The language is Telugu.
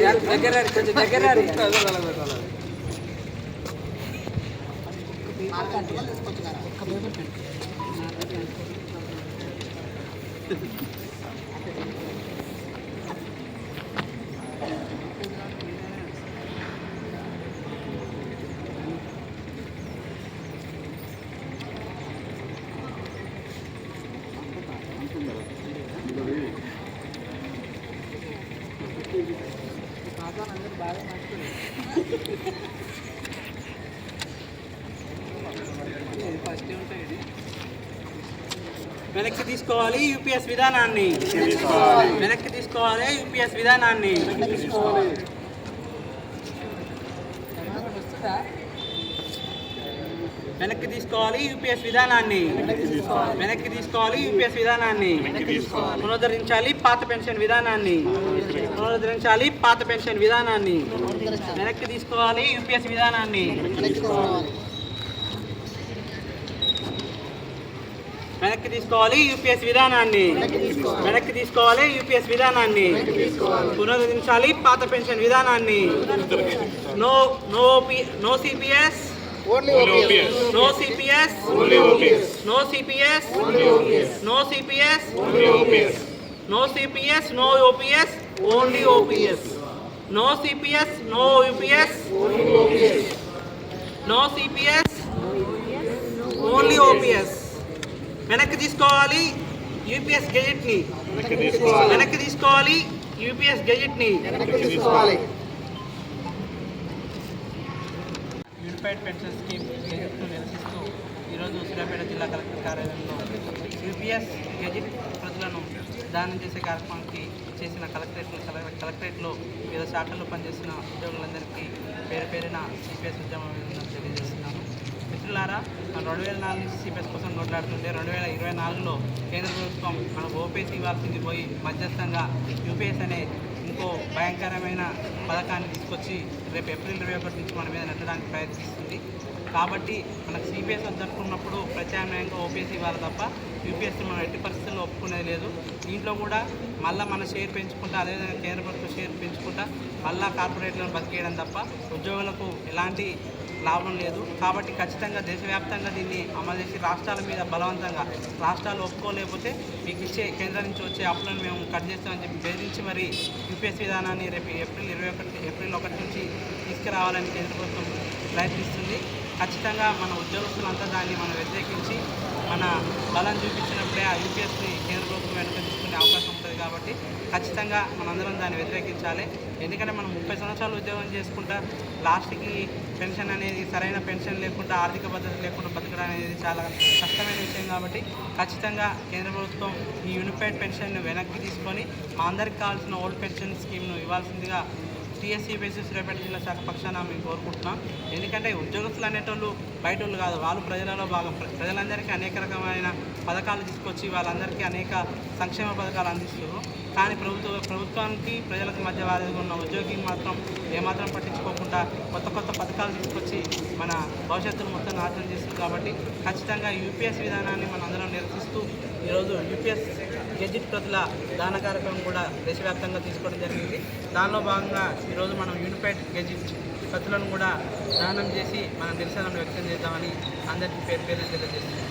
దగ్గర రండి, కొంచెం దగ్గర రండి. వెనక్కి తీసుకోవాలి యూపీఎస్ విధానాన్ని. వెనక్కి తీసుకోవాలి. యూపీఎస్ విధానాన్ని. వెనక్కి తీసుకోవాలి యూపీఎస్ విధానాన్ని. వెనక్కి తీసుకోవాలి. యూపీఎస్ విధానాన్ని. పునరుద్ధరించాలి పాత పెన్షన్ విధానాన్ని. పునరుద్ధరించాలి పాత పెన్షన్ విధానాన్ని. వెనక్కి తీసుకోవాలి యూపీఎస్ విధానాన్ని. వెనక్కి తీసుకోవాలి యూపీఎస్ విధానాన్ని. వెనక్కి తీసుకోవాలి యూపీఎస్ విధానాన్ని. పునరుద్ధరించాలి పాత పెన్షన్ విధానాన్ని. No no no CPS no CPS no CPS no CPS no CPS no OPS only OPS no CPS no UPS no CPS only OPS వెనక్కి తీసుకోవాలి యూపీఎస్ గెజెట్ని వెనక్కి తీసుకోవాలి యూపీఎస్ గెజెట్ని యూనిఫైడ్ పెన్షన్ స్కీమ్ గెజెట్ను నిరసిస్తూ ఈరోజు సూర్యాపేట జిల్లా కలెక్టర్ కార్యాలయంలో యూపీఎస్ గెజెట్ ప్రజలను దానం చేసే కార్యక్రమానికి చేసిన కలెక్టరేట్ కలెక్టరేట్లో వివిధ శాఖల్లో పనిచేసిన ఉద్యోగులందరికీ పేరు పేరిన సిపిఎస్ ఉద్యమం తెలియజేస్తున్నాను. మిత్రులారా మనం రెండు వేల నాలుగు నుంచి సిపిఎస్ కోసం కొట్లాడుతుంటే రెండు వేల ఇరవై నాలుగులో కేంద్ర ప్రభుత్వం మన ఓపీఎస్ ఇవ్వాల్సింది పోయి మధ్యస్థంగా యూపీఎస్ అనే ఇంకో భయంకరమైన పథకాన్ని తీసుకొచ్చి రేపు ఏప్రిల్ ఇరవై ఒకటి నుంచి మన మీద నెట్టడానికి ప్రయత్నిస్తుంది. కాబట్టి మనకు సిపిఎస్ జరుపుకున్నప్పుడు ప్రత్యామ్నాయంగా ఓపీఎస్ ఇవ్వాలి తప్ప యూపీఎస్సీ మనం ఎట్టి పరిస్థితుల్లో ఒప్పుకునేది లేదు. దీంట్లో కూడా మళ్ళీ మన షేర్ పెంచుకుంటా అదేవిధంగా కేంద్ర ప్రభుత్వం షేర్ పెంచుకుంటా మళ్ళీ కార్పొరేట్లను బతికేయడం తప్ప ఉద్యోగులకు ఎలాంటి లాభం లేదు. కాబట్టి ఖచ్చితంగా దేశవ్యాప్తంగా దీన్ని అమలు చేసి రాష్ట్రాల మీద బలవంతంగా రాష్ట్రాలు ఒప్పుకోలేకపోతే మీకు ఇచ్చే కేంద్రం నుంచి వచ్చే అప్పులను మేము కట్ చేస్తామని చెప్పి బెదిరించి మరి యూపీఎస్ విధానాన్ని రేపు ఏప్రిల్ ఇరవై ఒకటి ఏప్రిల్ ఒకటి నుంచి తీసుకురావాలని కేంద్ర ప్రభుత్వం ప్రయత్నిస్తుంది. ఖచ్చితంగా మన ఉద్యోగస్తులంతా దాన్ని మనం వ్యతిరేకించి మన బలం చూపించినప్పుడే ఆ యూపీఎస్ని కేంద్ర ప్రభుత్వం వెనుక తీసుకునే అవకాశం ఉంటుంది కాబట్టి ఖచ్చితంగా మనందరం దాన్ని వ్యతిరేకించాలి. ఎందుకంటే మనం ముప్పై సంవత్సరాలు ఉద్యోగం చేసుకుంటా లాస్ట్కి పెన్షన్ అనేది సరైన పెన్షన్ లేకుండా ఆర్థిక భద్రత లేకుండా బతకడం అనేది చాలా కష్టమైన విషయం కాబట్టి ఖచ్చితంగా కేంద్ర ప్రభుత్వం ఈ యూనిఫైడ్ పెన్షన్ను వెనక్కి తీసుకొని మా అందరికి కావాల్సిన ఓల్డ్ పెన్షన్ స్కీమ్ను ఇవ్వాల్సిందిగా టీఎస్సీ బేసిస్ రేపటి జిల్లా శాఖ పక్షాన మేము కోరుకుంటున్నాం. ఎందుకంటే ఉద్యోగస్తులు అనేటోళ్ళు బయట వాళ్ళు కాదు వాళ్ళు ప్రజలలో భాగం. ప్రజలందరికీ అనేక రకమైన పథకాలు తీసుకొచ్చి వాళ్ళందరికీ అనేక సంక్షేమ పథకాలు అందిస్తున్నారు. కానీ ప్రభుత్వ ప్రభుత్వానికి ప్రజలకు మధ్య వారిగా ఉన్న ఉద్యోగికి మాత్రం ఏమాత్రం పట్టించుకోకుండా కొత్త కొత్త పథకాలు తీసుకొచ్చి మన భవిష్యత్తును మొత్తం నాశనం చేస్తుంది కాబట్టి ఖచ్చితంగా యూపీఎస్ విధానాన్ని మనం అందరం నిరసిస్తూ ఈరోజు యూపీఎస్ గెజిట్ ప్రతుల దాన కార్యక్రమం కూడా దేశవ్యాప్తంగా తీసుకోవడం జరిగింది. దానిలో భాగంగా ఈరోజు మనం యూనిఫైడ్ గెజిట్ ప్రతులను కూడా దానం చేసి మన నిరసనను వ్యక్తం చేద్దామని అందరికీ పేరు పేరు తెలియజేస్తున్నాం.